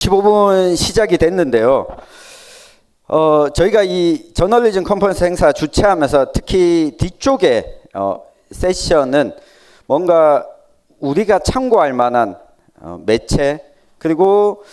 15분 시작이 됐는데요. 어, 저희가 이 저널리즘 컨퍼런스 행사 주최하면서 특히 뒤쪽에 어, 세션은 뭔가 우리가 참고할 만한 어, 매체 그리고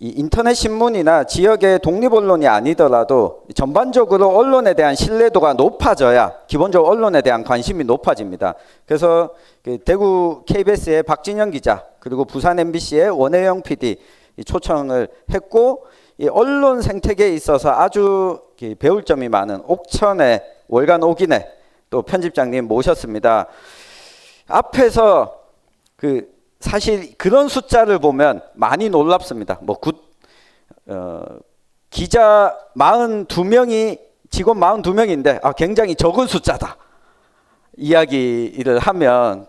이 인터넷 신문이나 지역의 독립 언론이 아니더라도 전반적으로 언론에 대한 신뢰도가 높아져야 기본적으로 언론에 대한 관심이 높아집니다. 그래서 그 대구 KBS의 박진영 기자 그리고 부산 MBC의 원혜영 PD 이 초청을 했고 이 언론 생태계에 있어서 아주 이 배울 점이 많은 옥천의 월간 옥인의 또 편집장님 모셨습니다. 앞에서 그 사실 그런 숫자를 보면 많이 놀랍습니다. 뭐 굿, 어, 기자 42명이 직원 42명인데 아, 굉장히 적은 숫자다. 이야기를 하면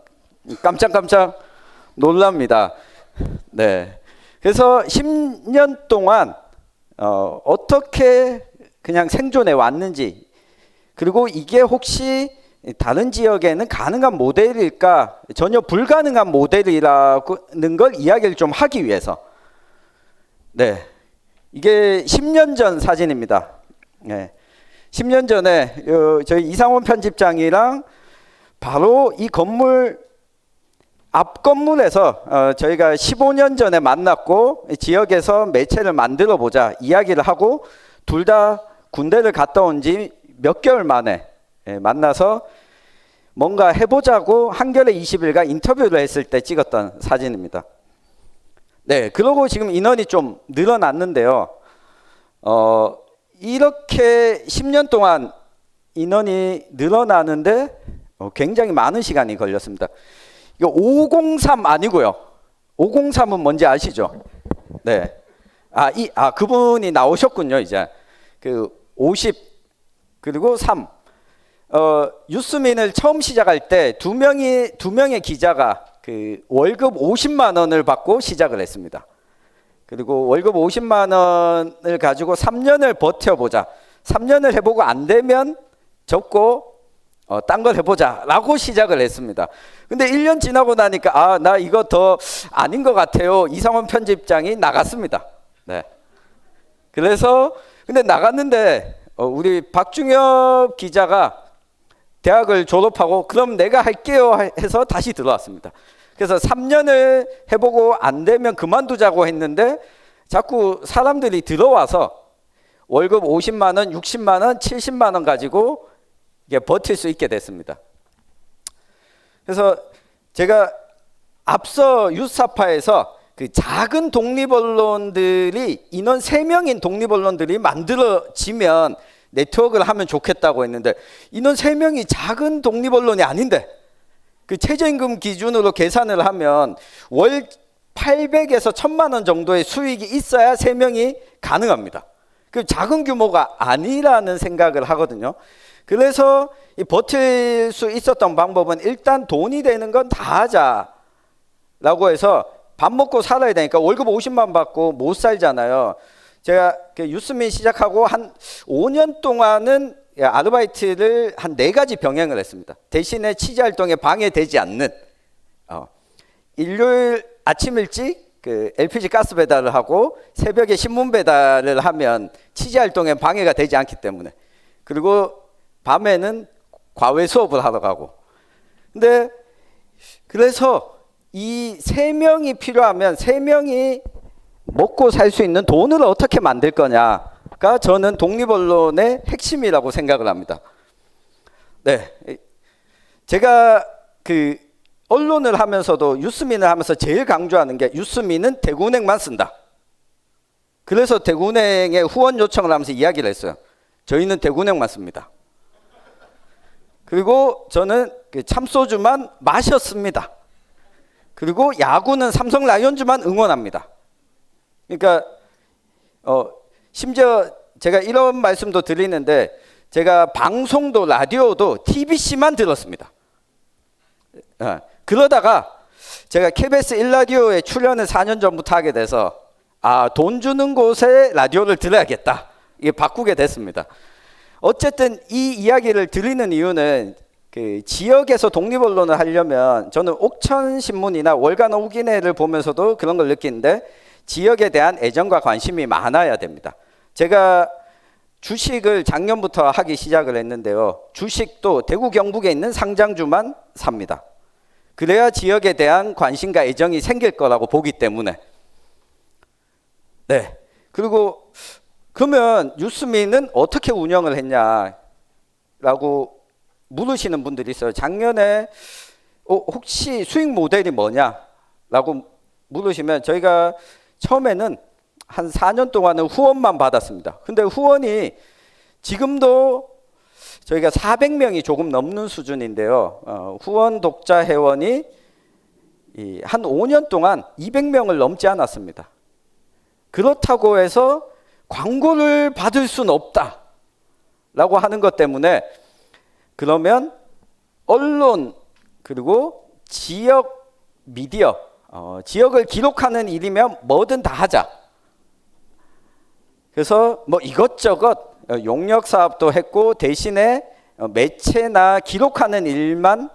깜짝깜짝 놀랍니다. 네. 그래서 10년 동안 어, 어떻게 그냥 생존해 왔는지 그리고 이게 혹시 다른 지역에는 가능한 모델일까 전혀 불가능한 모델이라는 걸 이야기를 좀 하기 위해서 네 이게 10년 전 사진입니다. 네. 10년 전에 어, 저희 이상원 편집장이랑 바로 이 건물 앞 건물에서 어, 저희가 15년 전에 만났고 지역에서 매체를 만들어 보자 이야기를 하고 둘 다 군대를 갔다 온 지 몇 개월 만에 예, 만나서 뭔가 해보자고 한겨레 20일과 인터뷰를 했을 때 찍었던 사진입니다. 네, 그러고 지금 인원이 좀 늘어났는데요. 어, 이렇게 10년 동안 인원이 늘어나는데 어, 굉장히 많은 시간이 걸렸습니다. 이거 503 아니고요. 503은 뭔지 아시죠? 네. 아, 이, 아, 그분이 나오셨군요, 이제. 그 50, 그리고 3. 어, 유스민을 처음 시작할 때 두 명이, 두 명의 기자가 그 월급 50만 원을 받고 시작을 했습니다. 그리고 월급 50만 원을 가지고 3년을 버텨보자. 3년을 해보고 안 되면 접고 어, 딴 걸 해보자 라고 시작을 했습니다. 근데 1년 지나고 나니까 아, 나 이거 더 아닌 것 같아요. 이상원 편집장이 나갔습니다. 네. 그래서 근데 나갔는데 어, 우리 박중엽 기자가 대학을 졸업하고 그럼 내가 할게요 해서 다시 들어왔습니다. 그래서 3년을 해보고 안 되면 그만두자고 했는데 자꾸 사람들이 들어와서 월급 50만 원, 60만 원, 70만 원 가지고 이게 버틸 수 있게 됐습니다. 그래서 제가 앞서 유사파에서 그 작은 독립 언론들이 인원 3명인 독립 언론들이 만들어지면 네트워크를 하면 좋겠다고 했는데 인원 3명이 작은 독립 언론이 아닌데 그 최저임금 기준으로 계산을 하면 월 800에서 1000만 원 정도의 수익이 있어야 3명이 가능합니다. 그 작은 규모가 아니라는 생각을 하거든요. 그래서 이 버틸 수 있었던 방법은 일단 돈이 되는 건 다 하자라고 해서 밥 먹고 살아야 되니까 월급 50만 받고 못 살잖아요. 제가 그 유스민 시작하고 한 5년 동안은 아르바이트를 한 네 가지 병행을 했습니다. 대신에 취재 활동에 방해되지 않는 어, 일요일 아침 일찍 그 LPG 가스 배달을 하고 새벽에 신문 배달을 하면 취재 활동에 방해가 되지 않기 때문에 그리고 밤에는 과외 수업을 하러 가고 근데 그래서 이 세 명이 필요하면 세 명이 먹고 살 수 있는 돈을 어떻게 만들 거냐가 저는 독립 언론의 핵심이라고 생각을 합니다. 네. 제가 그 언론을 하면서도 유스민을 하면서 제일 강조하는 게 유스민은 대구은행만 쓴다. 그래서 대구은행에 후원 요청을 하면서 이야기를 했어요. 저희는 대구은행만 씁니다. 그리고 저는 그 참소주만 마셨습니다. 그리고 야구는 삼성 라이온즈만 응원합니다. 그러니까 어 심지어 제가 이런 말씀도 드리는데 제가 방송도 라디오도 TBC만 들었습니다. 어, 그러다가 제가 KBS 1라디오에 출연을 4년 전부터 하게 돼서 아, 돈 주는 곳에 라디오를 들어야겠다. 이게 바꾸게 됐습니다. 어쨌든 이 이야기를 드리는 이유는 그 지역에서 독립 언론을 하려면 저는 옥천 신문이나 월간 오기내를 보면서도 그런 걸 느끼는데 지역에 대한 애정과 관심이 많아야 됩니다. 제가 주식을 작년부터 하기 시작을 했는데요. 주식도 대구 경북에 있는 상장주만 삽니다. 그래야 지역에 대한 관심과 애정이 생길 거라고 보기 때문에. 네. 그리고 그러면 유스민은 어떻게 운영을 했냐라고 물으시는 분들이 있어요. 작년에 어, 혹시 수익 모델이 뭐냐라고 물으시면 저희가 처음에는 한 4년 동안은 후원만 받았습니다. 근데 후원이 지금도 저희가 400명이 조금 넘는 수준인데요. 어, 후원 독자 회원이 이, 한 5년 동안 200명을 넘지 않았습니다. 그렇다고 해서 광고를 받을 수는 없다 라고 하는 것 때문에 그러면 언론 그리고 지역 미디어 어, 지역을 기록하는 일이면 뭐든 다 하자. 그래서 뭐 이것저것 어, 용역 사업도 했고 대신에 어, 매체나 기록하는 일만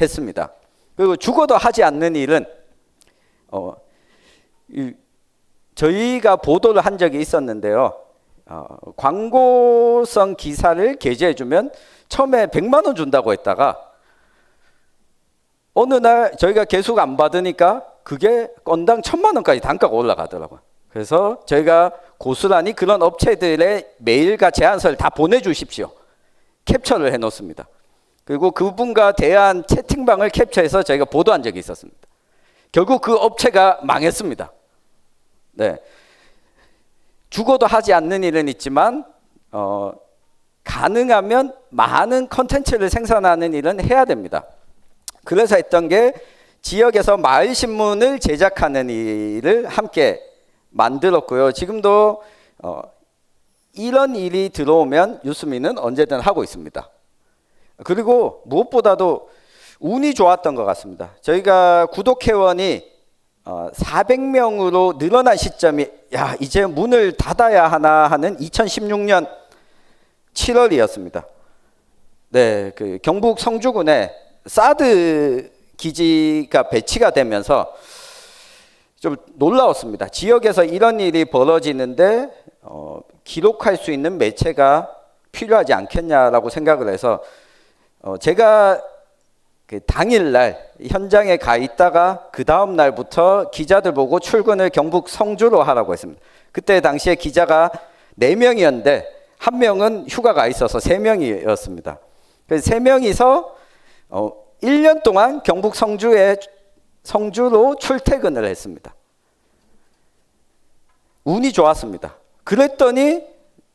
했습니다. 그리고 죽어도 하지 않는 일은 어, 이, 저희가 보도를 한 적이 있었는데요. 어, 광고성 기사를 게재해주면 처음에 100만 원 준다고 했다가 어느 날 저희가 계속 안 받으니까 그게 건당 천만 원까지 단가가 올라가더라고요. 그래서 저희가 고스란히 그런 업체들의 메일과 제안서를 다 보내주십시오. 캡처를 해놓습니다. 그리고 그분과 대한 채팅방을 캡처해서 저희가 보도한 적이 있었습니다. 결국 그 업체가 망했습니다. 네. 죽어도 하지 않는 일은 있지만 어, 가능하면 많은 컨텐츠를 생산하는 일은 해야 됩니다. 그래서 했던 게 지역에서 마을 신문을 제작하는 일을 함께 만들었고요. 지금도 어, 이런 일이 들어오면 유스민은 언제든 하고 있습니다. 그리고 무엇보다도 운이 좋았던 것 같습니다. 저희가 구독 회원이 어, 400명으로 늘어난 시점이 야 이제 문을 닫아야 하나 하는 2016년 7월이었습니다. 네, 그 경북 성주군에 사드 기지가 배치가 되면서 좀 놀라웠습니다. 지역에서 이런 일이 벌어지는데 어, 기록할 수 있는 매체가 필요하지 않겠냐라고 생각을 해서 어, 제가 그 당일날 현장에 가 있다가 그 다음 날부터 기자들 보고 출근을 경북 성주로 하라고 했습니다. 그때 당시에 기자가 네 명이었는데 한 명은 휴가가 있어서 세 명이었습니다. 그래서 세 명이서 어, 1년 동안 경북 성주에 성주로 출퇴근을 했습니다. 운이 좋았습니다. 그랬더니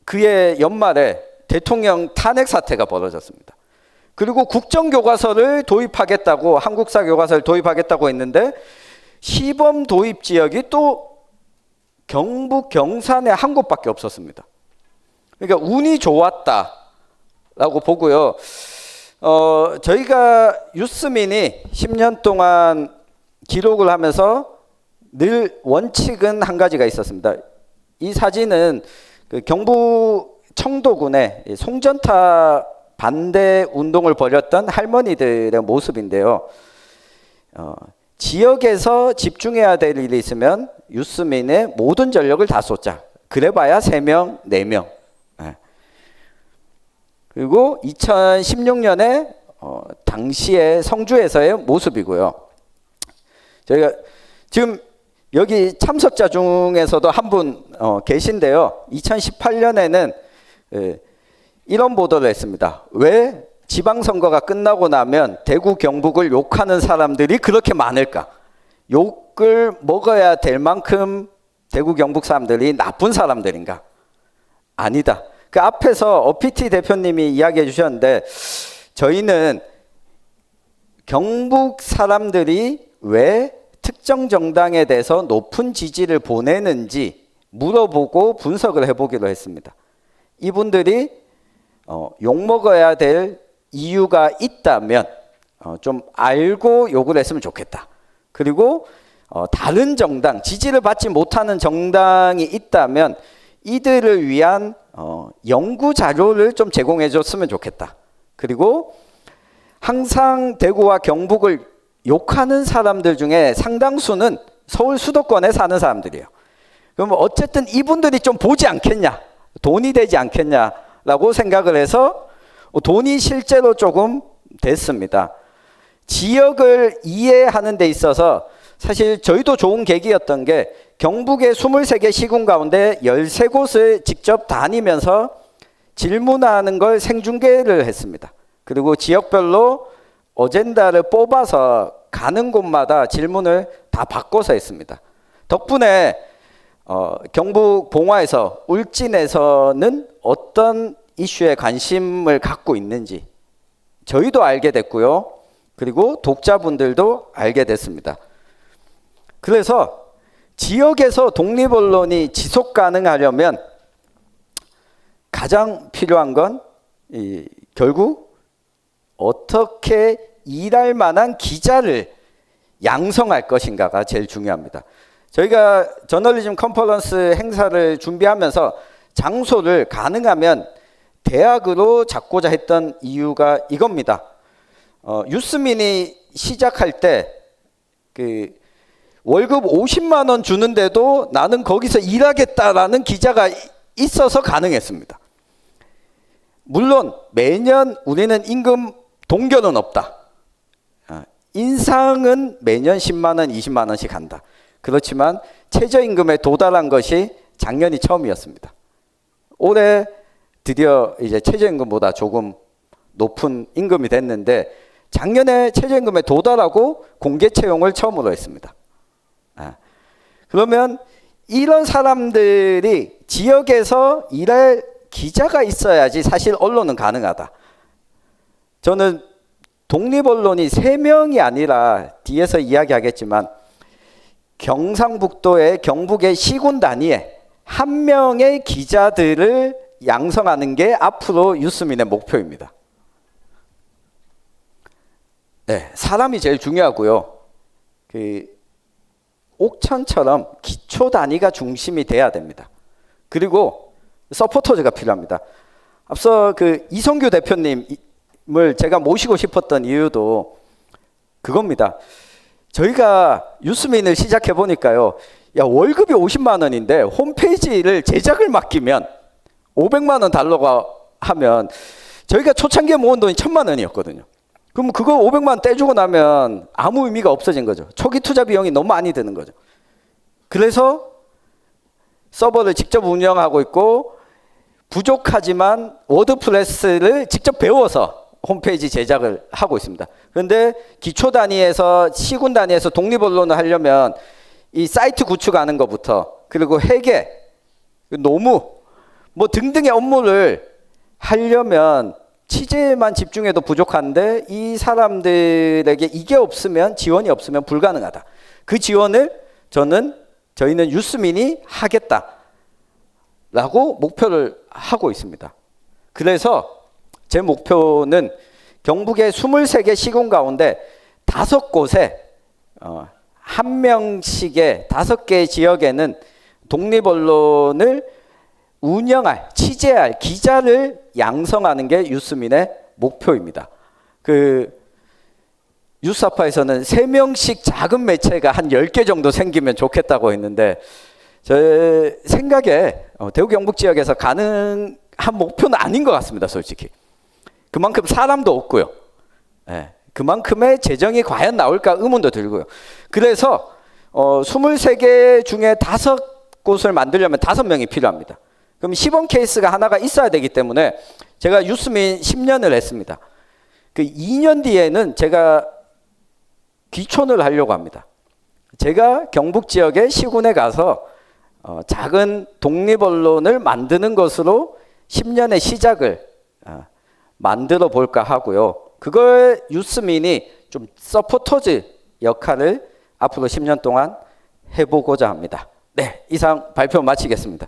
그의 연말에 대통령 탄핵 사태가 벌어졌습니다. 그리고 국정교과서를 도입하겠다고 한국사 교과서를 도입하겠다고 했는데 시범 도입 지역이 또 경북 경산에 한 곳밖에 없었습니다. 그러니까 운이 좋았다라고 보고요. 어, 저희가 유스민이 10년 동안 기록을 하면서 늘 원칙은 한 가지가 있었습니다. 이 사진은 그 경북 청도군의 송전타 반대 운동을 벌였던 할머니들의 모습인데요. 어, 지역에서 집중해야 될 일이 있으면 유스민의 모든 전력을 다 쏟자. 그래봐야 3명, 4명. 네. 그리고 2016년에 어, 당시의 성주에서의 모습이고요. 저희가 지금 여기 참석자 중에서도 한분 어, 계신데요. 2018년에는 예, 이런 보도를 했습니다. 왜 지방선거가 끝나고 나면 대구 경북을 욕하는 사람들이 그렇게 많을까? 욕을 먹어야 될 만큼 대구 경북 사람들이 나쁜 사람들인가? 아니다. 그 앞에서 어피티 대표님이 이야기해 주셨는데 저희는 경북 사람들이 왜 특정 정당에 대해서 높은 지지를 보내는지 물어보고 분석을 해보기로 했습니다. 이분들이 어, 욕 먹어야 될 이유가 있다면 어, 좀 알고 욕을 했으면 좋겠다. 그리고 어, 다른 정당, 지지를 받지 못하는 정당이 있다면 이들을 위한 어, 연구 자료를 좀 제공해 줬으면 좋겠다. 그리고 항상 대구와 경북을 욕하는 사람들 중에 상당수는 서울 수도권에 사는 사람들이에요. 그럼 어쨌든 이분들이 좀 보지 않겠냐, 돈이 되지 않겠냐 라고 생각을 해서 돈이 실제로 조금 됐습니다. 지역을 이해하는 데 있어서 사실 저희도 좋은 계기였던 게 경북의 23개 시군 가운데 13곳을 직접 다니면서 질문하는 걸 생중계를 했습니다. 그리고 지역별로 어젠다를 뽑아서 가는 곳마다 질문을 다 바꿔서 했습니다. 덕분에 어, 경북 봉화에서 울진에서는 어떤 이슈에 관심을 갖고 있는지 저희도 알게 됐고요. 그리고 독자분들도 알게 됐습니다. 그래서 지역에서 독립 언론이 지속 가능하려면 가장 필요한 건 이, 결국 어떻게 일할 만한 기자를 양성할 것인가가 제일 중요합니다. 저희가 저널리즘 컨퍼런스 행사를 준비하면서 장소를 가능하면 대학으로 잡고자 했던 이유가 이겁니다. 어, 유스민이 시작할 때 그 월급 50만 원 주는데도 나는 거기서 일하겠다라는 기자가 있어서 가능했습니다. 물론 매년 우리는 임금 동결은 없다. 아, 인상은 매년 10만 원, 20만 원씩 한다. 그렇지만 최저임금에 도달한 것이 작년이 처음이었습니다. 올해 드디어 이제 최저임금보다 조금 높은 임금이 됐는데 작년에 최저임금에 도달하고 공개 채용을 처음으로 했습니다. 아, 그러면 이런 사람들이 지역에서 일할 기자가 있어야지 사실 언론은 가능하다. 저는 독립 언론이 세 명이 아니라 뒤에서 이야기하겠지만 경상북도의 경북의 시군 단위에 한 명의 기자들을 양성하는 게 앞으로 유스민의 목표입니다. 네, 사람이 제일 중요하고요. 그 옥천처럼 기초 단위가 중심이 돼야 됩니다. 그리고 서포터즈가 필요합니다. 앞서 그 이성규 대표님을 제가 모시고 싶었던 이유도 그겁니다. 저희가 유스민을 시작해 보니까요. 야, 월급이 50만 원인데 홈페이지를 제작을 맡기면 500만 원 달러가 하면 저희가 초창기에 모은 돈이 1000만 원이었거든요. 그럼 그거 500만 원 떼주고 나면 아무 의미가 없어진 거죠. 초기 투자 비용이 너무 많이 드는 거죠. 그래서 서버를 직접 운영하고 있고 부족하지만 워드프레스를 직접 배워서 홈페이지 제작을 하고 있습니다. 그런데 기초 단위에서 시군 단위에서 독립 언론을 하려면 이 사이트 구축하는 것부터 그리고 회계 노무 뭐 등등의 업무를 하려면 취재만 집중해도 부족한데 이 사람들에게 이게 없으면 지원이 없으면 불가능하다. 그 지원을 저는 저희는 유스민이 하겠다라고 목표를 하고 있습니다. 그래서 제 목표는 경북의 23개 시군 가운데 다섯 곳에 어, 한 명씩의 다섯 개 지역에는 독립 언론을 운영할, 취재할 기자를 양성하는 게 유스민의 목표입니다. 그 유스아파에서는 세 명씩 작은 매체가 한 10개 정도 생기면 좋겠다고 했는데 제 생각에 어, 대구 경북 지역에서 가능한 목표는 아닌 것 같습니다, 솔직히. 그만큼 사람도 없고요. 예, 그만큼의 재정이 과연 나올까 의문도 들고요. 그래서 어, 23개 중에 다섯 곳을 만들려면 다섯 명이 필요합니다. 그럼 시범 케이스가 하나가 있어야 되기 때문에 제가 유스민 10년을 했습니다. 그 2년 뒤에는 제가 귀촌을 하려고 합니다. 제가 경북 지역의 시군에 가서 어, 작은 독립 언론을 만드는 것으로 10년의 시작을 어, 만들어 볼까 하고요. 그걸 유스민이 좀 서포터즈 역할을 앞으로 10년 동안 해보고자 합니다. 네, 이상 발표 마치겠습니다.